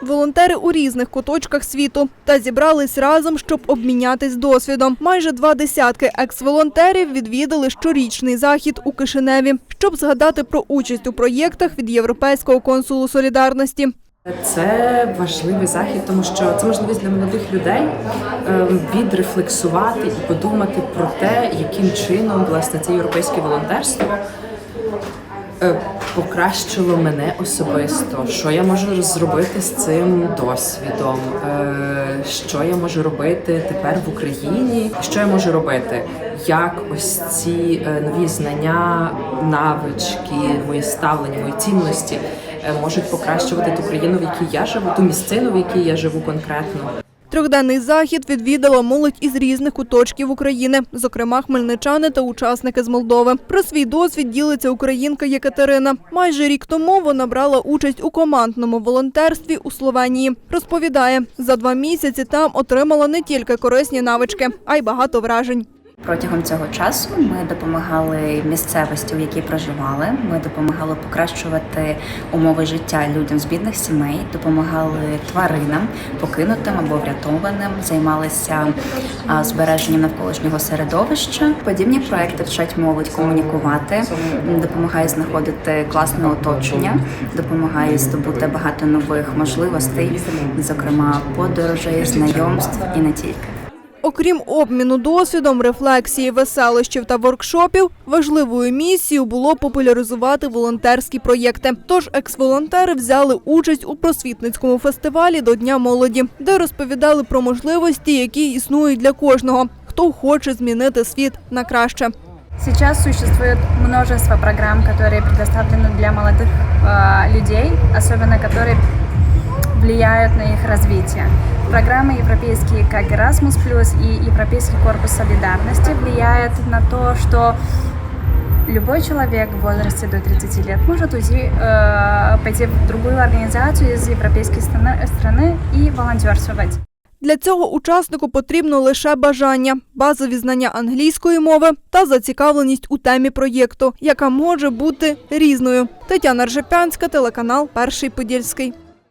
Волонтери у різних куточках світу та зібрались разом, щоб обмінятись досвідом. Майже два десятки екс-волонтерів відвідали щорічний захід у Кишиневі, щоб згадати про участь у проєктах від Європейського консулу солідарності. Це важливий захід, тому що це можливість для молодих людей ем, відрефлексувати і подумати про те, яким чином власне це європейське волонтерство е, покращило мене особисто. Що я можу зробити з цим досвідом? Е, Що я можу робити тепер в Україні? Що я можу робити? Як ось ці е, нові знання, навички, мої ставлення, мої цінності е, можуть покращувати ту країну, в якій я живу, ту місцину, в якій я живу конкретно. Трьохденний захід відвідала молодь із різних куточків України, зокрема хмельничани та учасники з Молдови. Про свій досвід ділиться українка Єкатерина. Майже рік тому вона брала участь у командному волонтерстві у Словенії. Розповідає, за два місяці там отримала не тільки корисні навички, а й багато вражень. Протягом цього часу ми допомагали місцевості, в якій проживали. Ми допомагали покращувати умови життя людям з бідних сімей, допомагали тваринам, покинутим або врятованим, займалися збереженням навколишнього середовища. Подібні проекти вчать молодь комунікувати, допомагає знаходити класне оточення, допомагає здобути багато нових можливостей, зокрема подорожей, знайомств і не тільки. Окрім обміну досвідом, рефлексії, веселощів та воркшопів, важливою місією було популяризувати волонтерські проєкти. Тож екс-волонтери взяли участь у просвітницькому фестивалі до Дня молоді, де розповідали про можливості, які існують для кожного, хто хоче змінити світ на краще. Сейчас существует множество программ, которые предоставлены для молодых э, людей, особенно которые влияют на их развитие. Программы европейские, как Erasmus+, и Европейский корпус солидарности влияют на то, что любой человек в возрасте до 30 лет может уйти, э, пойти в другую организацию из европейской страны, страны и волонтерствовать. Для цього учаснику потрібно лише бажання, базові знання англійської мови та зацікавленість у темі проєкту, яка може бути різною. Тетяна Ржепянська, телеканал Перший Подільський.